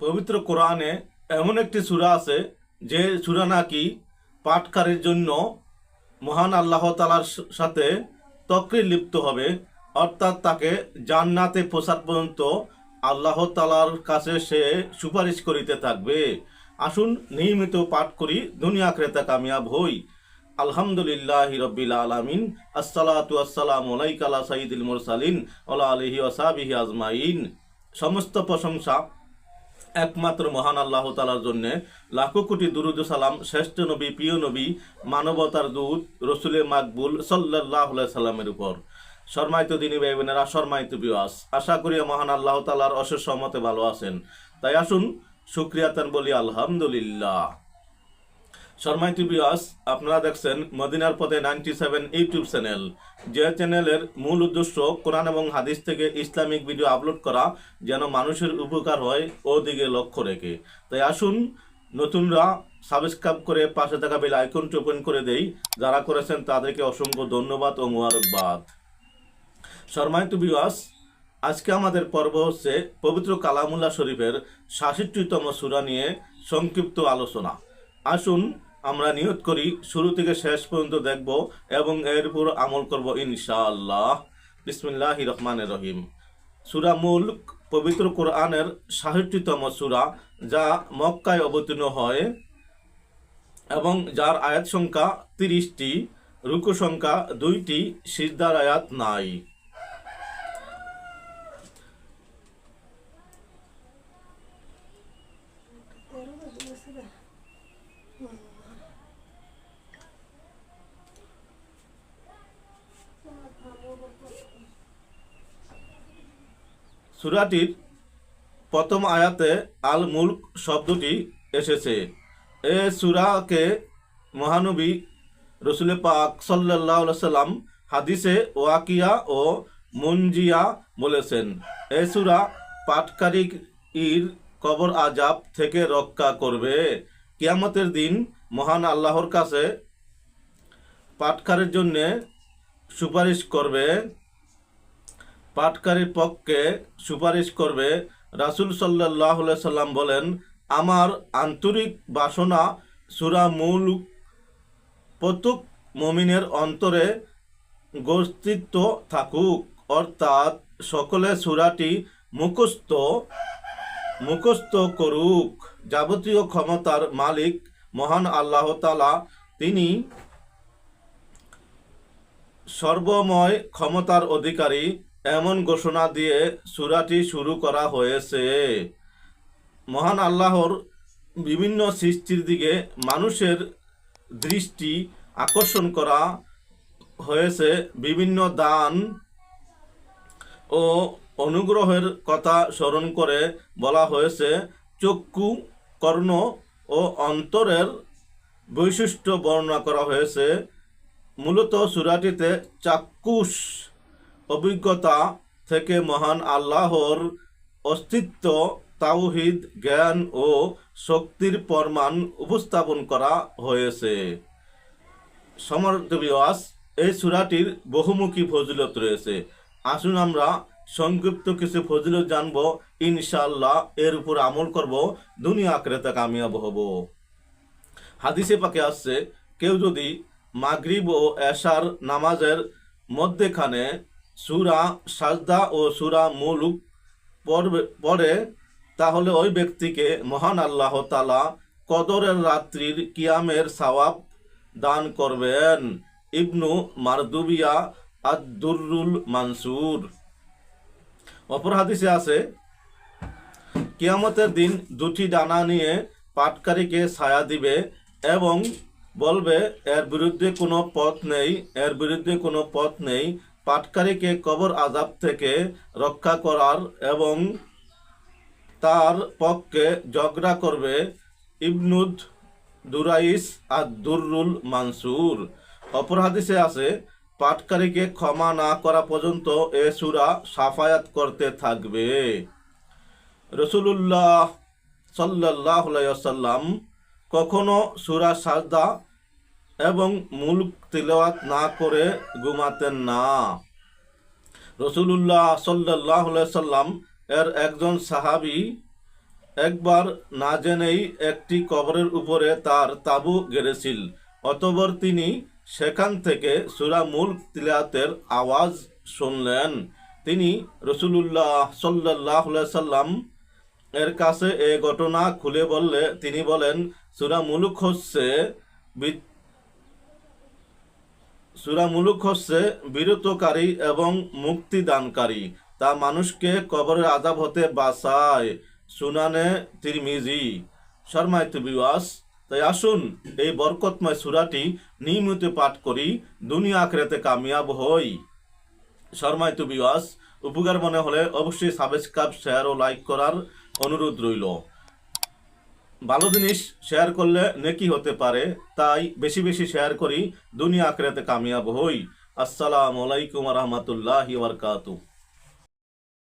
পবিত্র কোরআনে এমন একটি সূরা আছে, যে সূরা নাকি পাঠকারের জন্য মহান আল্লাহ তালার সাথে তকরি লিপ্ত হবে, অর্থাৎ তাকে জান্নাতে পৌঁছার পর্যন্ত আল্লাহ তালার কাছে সে সুপারিশ করিতে থাকবে। আসুন নিয়মিত পাঠ করি, দুনিয়া ক্রেতা কামিয়াব হই। আলহামদুলিল্লাহ রব্বিল আলামিন, আসসালাতু আসসালামু আলাইকা আলা সাইয়্যিদিল মুরসালিন, ওয়া আলিহি ওয়া সাহবিহি আজমাইন। সমস্ত প্রশংসা একমাত্র মহান আল্লাহ তালার জন্যে লাখো কোটি দুরুদ সালাম, শ্রেষ্ঠ নবী, প্রিয় নবী, মানবতার দূত রসুলে মাকবুল সাল্লাহ সাল্লামের উপর। শর্মায়িত দিনী ভাই বোনেরা শর্মায়িত বিওয়াস আশা করি মহান আল্লাহ তালার অশেষ সহমতে ভালো আছেন। তাই আসুন সুক্রিয়াতান বলি, আলহামদুলিল্লাহ। শর্মাইতি বিয়াস আপনারা দেখছেন মদিনার পথে নাইনটি সেভেন ইউটিউব চ্যানেল। যে চ্যানেলের মূল উদ্দেশ্য কোরআন এবং হাদিস থেকে ইসলামিক ভিডিও আপলোড করা, যেন মানুষের উপকার হয় ও দিকে লক্ষ্য রেখে। তাই আসুন, নতুনরা সাবস্ক্রাইব করে পাশে থাকা বেল আইকনটি ওপেন করে দেই। যারা করেছেন তাদেরকে অসংখ্য ধন্যবাদ ও মুবারকবাদ। শর্মাইত বিয়াস আজকে আমাদের পর্ব হচ্ছে পবিত্র কালামুল্লাহ শরীফের সাতষট্টিতম সুরা নিয়ে সংক্ষিপ্ত আলোচনা। আসুন আমরা নিয়ত করি, শুরু থেকে শেষ পর্যন্ত দেখব এবং এর উপর আমল করব ইনশাআল্লাহ। বিসমিল্লাহ রহমান রহিম। সুরা মুল্ক, পবিত্র কোরআনের সাতষট্টিতম সুরা, যা মক্কায় অবতীর্ণ হয় এবং যার আয়াত সংখ্যা তিরিশটি, রুকু সংখ্যা দুইটি, সিজদার আয়াত নাই। সুরাটির প্রথম আয়াতে আল মুলক শব্দটি এসেছে। এ সুরাকে মহানবী রসুল পাক সাল্লাহ সাল্লাম হাদিসে ওয়াকিয়া ও মুনজিয়া বলেছেন। এ সুরা পাটকারিক ইর কবর আজাব থেকে রক্ষা করবে। কিয়ামতের দিন মহান আল্লাহর কাছে পাটকারের জন্যে সুপারিশ করবে। পাটকারীর পক্ষে সুপারিশ করবে। রাসুল সাল্লাহ সাল্লাম বলেন, আমার আন্তরিক বাসনা সুরা মূল প্রত্যেক মমিনের অন্তরে গোস্তিত্ব থাকুক। অর্থাৎ সকলে সুরাটি মুখস্থ মুখস্থ করুক। যাবতীয় ক্ষমতার মালিক মহান আল্লাহ তালা তিনি সর্বময় ক্ষমতার অধিকারী। এমন ঘোষণা দিয়ে সুরাটি শুরু করা হয়েছে। মহান আল্লাহর বিভিন্ন সৃষ্টির দিকে মানুষের দৃষ্টি আকর্ষণ করা হয়েছে। বিভিন্ন দান ও অনুগ্রহের কথা স্মরণ করে বলা হয়েছে। চক্ষু, কর্ণ ও অন্তরের বৈশিষ্ট্য বর্ণনা করা হয়েছে। মূলত সুরাটিতে চাক্ষুষ অভিজ্ঞতা থেকে মহান আল্লাহর অস্তিত্ব, তাওহিদ, জ্ঞান ও শক্তির প্রমাণ উপস্থাপন করা হয়েছে। সমর্থ এই সুরাটির বহুমুখী ফজিলত রয়েছে। আসুন আমরা সংক্ষিপ্ত কিছু ফজিলত জানব ইনশাল্লাহ এর উপর আমল করব, দুনিয়া ক্রেতা কামিয়াব হব। হাদিসে পাকে আসছে, কেউ যদি মাগরিব ও এশার নামাজের মধ্যেখানে সুরা সাজদা ও সুরা মুলুক পড়ে, তাহলে ওই ব্যক্তিকে মহান আল্লাহ তালা কদরের রাত্রির কিয়ামের সওয়াব দান করবেন। ইবনু মারদুবিয়া আদুরুল মানসুর। অপর হাদিসে আছে, কিয়ামতের দিন দুটি ডানা নিয়ে পাটকারীকে ছায়া দিবে এবং বলবে, এর বিরুদ্ধে কোনো পথ নেই, এর বিরুদ্ধে কোনো পথ নেই পাটকারীকে কবর আজাব থেকে রক্ষা করার এবং তার পক্ষে ঝগড়া করবে ইবনুদ দুরাইস আর দুরুল মানসুর। অপর হাদিসে আছে, পাটকারীকে ক্ষমা না করা পর্যন্ত এ সুরা সাফায়াত করতে থাকবে। রসুলুল্লাহ সাল্লাহ সাল্লাম কখনো সুরা সাজদা এবং মুলক তিলওয়াত না করে ঘুমাতেন না। রসুলুল্লাহ সাল্লাহ সাল্লাম এর একজন সাহাবি একবার না জেনেই একটি কবরের উপরে তার তাবু গেড়েছিল অতবর তিনি সেখান থেকে সুরা মূল তিলাতের আওয়াজ শুনলেন। তিনি রসুলুল্লাহ সাল্লাহ সাল্লাম এর কাছে এ ঘটনা খুলে বললে, তিনি বলেন, সুরা মুলুক হচ্ছে সুরা মুলুক হচ্ছে বিরতকারী এবং মুক্তিদানকারী। তা মানুষকে কবরের আজাব হতে বাঁচায় সুনানে তিরমিজি। শর্মায়িত বিওয়াস, তাই আসুন এই বরকতময় সুরাটি নিয়মিত পাঠ করি, দুনিয়া আখেরাতে কামিয়াব হই। শর্মায়িত বিওয়াস, উপকার মনে হলে অবশ্যই সাবস্ক্রাইব, শেয়ার ও লাইক করার অনুরোধ রইল। ভালো জিনিস শেয়ার করলে নেকি হতে পারে, তাই বেশি বেশি শেয়ার করি। দুনিয়া আখরাতে কামিয়াব হই। আসসালামু আলাইকুম রহমতুল্লাহ বারকাতুহ।